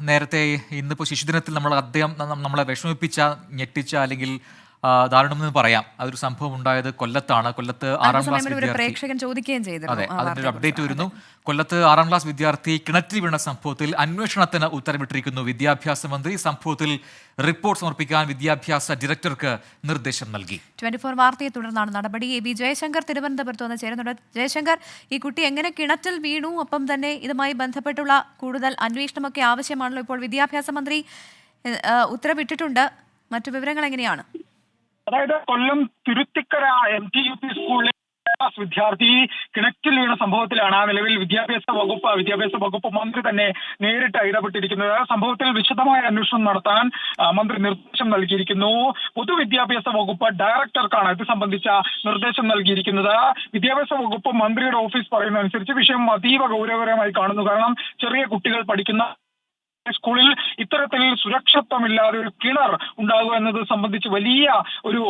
നേരത്തെ ഇന്നിപ്പോൾ ശിശുദിനത്തിൽ നമ്മൾ അദ്ദേഹം നമ്മളെ വിഷമിപ്പിച്ച ഞെട്ടിച്ച അല്ലെങ്കിൽ ദാരുണമെന്ന് പറയാം. അതൊരു സംഭവം ഉണ്ടായത് കൊല്ലത്താണ്. കൊല്ലത്ത് ആറാം ക്ലാസ് പ്രേക്ഷകൻ ചോദിക്കുകയും ചെയ്തു അതെ അതിന്റെ ഒരു അപ്ഡേറ്റ് വരുന്നു. കൊല്ലത്ത് ആറാം ക്ലാസ് വിദ്യാർത്ഥി കിണറ്റിൽ വീണ സംഭവത്തിൽ അന്വേഷണത്തിന് ഉത്തരവിട്ടിരിക്കുന്നു. വിദ്യാഭ്യാസ മന്ത്രി സംഭവത്തിൽ റിപ്പോർട്ട് സമർപ്പിക്കാൻ വിദ്യാഭ്യാസ ഡയറക്ടർക്ക് നിർദ്ദേശം നൽകി. ട്വന്റി ഫോർ വാർത്തയെ തുടർന്നാണ് നടപടി. എ ബി ജയശങ്കർ തിരുവനന്തപുരത്ത് വന്ന് ചേരുന്നുണ്ട്. ജയശങ്കർ ഈ കുട്ടി എങ്ങനെ കിണറ്റിൽ വീണു? ഒപ്പം തന്നെ ഇതുമായി ബന്ധപ്പെട്ടുള്ള കൂടുതൽ അന്വേഷണമൊക്കെ ആവശ്യമാണല്ലോ ഇപ്പോൾ വിദ്യാഭ്യാസ മന്ത്രി ഉത്തരവിട്ടിട്ടുണ്ട്. മറ്റു വിവരങ്ങൾ എങ്ങനെയാണ്? അതായത് Kollam Thiruthikkara M T U P സ്കൂളിലെ വിദ്യാർത്ഥി കിണറ്റിൽ വീണ സംഭവത്തിലാണ് നിലവിൽ വിദ്യാഭ്യാസ വകുപ്പ് വിദ്യാഭ്യാസ വകുപ്പ് മന്ത്രി തന്നെ നേരിട്ട് ഇടപെട്ടിരിക്കുന്നത്. സംഭവത്തിൽ വിശദമായ അന്വേഷണം നടത്താൻ മന്ത്രി നിർദ്ദേശം നൽകിയിരിക്കുന്നു. പൊതുവിദ്യാഭ്യാസ വകുപ്പ് ഡയറക്ടർക്കാണ് ഇത് സംബന്ധിച്ച നിർദ്ദേശം നൽകിയിരിക്കുന്നത്. വിദ്യാഭ്യാസ വകുപ്പ് മന്ത്രിയുടെ ഓഫീസ് പറയുന്ന അനുസരിച്ച് വിഷയം അതീവ ഗൗരവകരമായി കാണുന്നു. കാരണം ചെറിയ കുട്ടികൾ പഠിക്കുന്ന സ്കൂളിൽ ഇത്തരത്തിൽ സുരക്ഷിതമില്ലാതെ ഒരു കിണർ ഉണ്ടാകുക എന്നത് സംബന്ധിച്ച് വലിയ ഒരു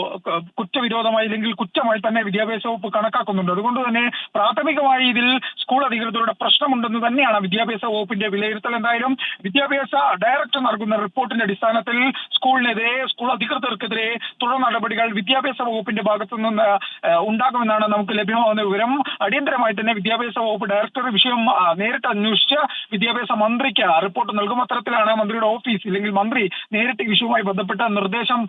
കുറ്റവിരോധമായി അല്ലെങ്കിൽ കുറ്റമായി തന്നെ വിദ്യാഭ്യാസ വകുപ്പ് കണക്കാക്കുന്നുണ്ട്. അതുകൊണ്ട് തന്നെ പ്രാഥമികമായി ഇതിൽ സ്കൂൾ അധികൃതരുടെ പ്രശ്നമുണ്ടെന്ന് തന്നെയാണ് വിദ്യാഭ്യാസ വകുപ്പിന്റെ വിലയിരുത്തൽ. എന്തായാലും വിദ്യാഭ്യാസ ഡയറക്ടർ നൽകുന്ന റിപ്പോർട്ടിന്റെ അടിസ്ഥാനത്തിൽ സ്കൂളിനെതിരെ സ്കൂൾ അധികൃതർക്കെതിരെ തുടർ നടപടികൾ വിദ്യാഭ്യാസ വകുപ്പിന്റെ ഭാഗത്തു നിന്ന് ഉണ്ടാകുമെന്നാണ് നമുക്ക് ലഭ്യമാകുന്ന വിവരം. അടിയന്തരമായി തന്നെ വിദ്യാഭ്യാസ വകുപ്പ് ഡയറക്ടർ വിഷയം നേരിട്ട് അന്വേഷിച്ച് വിദ്യാഭ്യാസ മന്ത്രിക്ക് റിപ്പോർട്ട് നൽകും. അത്തരത്തിലാണ് മന്ത്രിയുടെ ഓഫീസ് ഇല്ലെങ്കിൽ മന്ത്രി നേരിട്ട് വിഷയവുമായി ബന്ധപ്പെട്ട നിർദ്ദേശം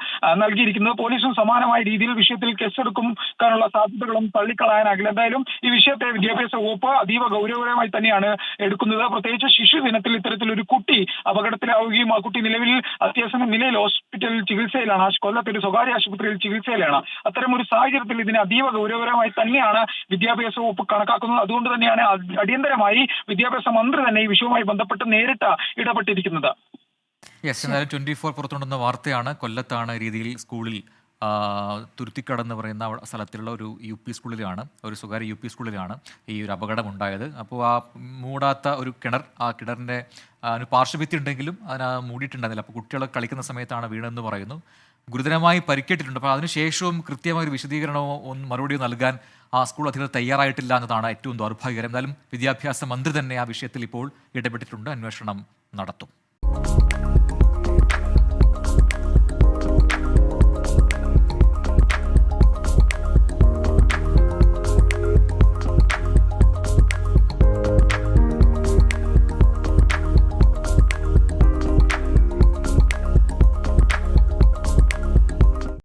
നൽകിയിരിക്കുന്നത്. പോലീസും സമാനമായ രീതിയിൽ വിഷയത്തിൽ കേസെടുക്കാനുള്ള സാധ്യതകളും തള്ളിക്കളയാനാകില്ല. എന്തായാലും ഈ വിഷയത്തെ വിദ്യാഭ്യാസ വകുപ്പ് അതീവ ഗൗരവകരമായി തന്നെയാണ് എടുക്കുന്നത്. പ്രത്യേകിച്ച് ശിശു ദിനത്തിൽ ഇത്തരത്തിൽ ഒരു കുട്ടി അപകടത്തിലാവുകയും ആ കുട്ടി നിലവിൽ അത്യാവശ്യം നിലയിൽ ഹോസ്പിറ്റലിൽ ചികിത്സയിലാണ്. കൊല്ലത്തെ ഒരു സ്വകാര്യ ആശുപത്രിയിൽ ചികിത്സയിലാണ്. അത്തരം ഒരു സാഹചര്യത്തിൽ ഇതിനെ അതീവ ഗൗരവകരമായി തന്നെയാണ് വിദ്യാഭ്യാസ വകുപ്പ് കണക്കാക്കുന്നത്. അതുകൊണ്ട് തന്നെയാണ് അടിയന്തരമായി വിദ്യാഭ്യാസ മന്ത്രി തന്നെ ഈ വിഷയവുമായി ബന്ധപ്പെട്ട് നേരിട്ട് ഇടപെട്ടിരിക്കുന്നത് യെസ് ട്വന്റി ഫോർ പുറത്തുകൊണ്ടുവന്ന വാർത്തയാണ്. കൊല്ലത്താണ് രീതിയിൽ സ്കൂളിൽ തുരുത്തിക്കടന്ന് എന്ന് പറയുന്ന സ്ഥലത്തിലുള്ള സ്ഥലത്തുള്ള ഒരു യു പി സ്കൂളിലാണ് ഒരു സ്വകാര്യ യു പി സ്കൂളിലാണ് ഈ ഒരു അപകടം ഉണ്ടായത് അപ്പോൾ ആ മൂടാത്ത ഒരു കിണർ ആ കിണറിന്റെ പാർശ്വഭിത്തി ഉണ്ടെങ്കിലും അതിന് മൂടിയിട്ടുണ്ടായിരുന്നില്ല അപ്പോൾ കുട്ടികളൊക്കെ കളിക്കുന്ന സമയത്താണ് വീണെന്ന് പറയുന്നു. ഗുരുതരമായി പരിക്കേറ്റിട്ടുണ്ട്. അപ്പോൾ അതിനുശേഷവും കൃത്യമായ ഒരു വിശദീകരണമോ ഒന്നും മറുപടിയോ നൽകാൻ ആ സ്കൂൾ അധികൃതർ തയ്യാറായിട്ടില്ല എന്നതാണ് ഏറ്റവും ദൗർഭാഗ്യകരം. എന്തായാലും വിദ്യാഭ്യാസ മന്ത്രി തന്നെ ആ വിഷയത്തിൽ ഇപ്പോൾ ഇടപെട്ടിട്ടുണ്ട്. അന്വേഷണം നടത്തും.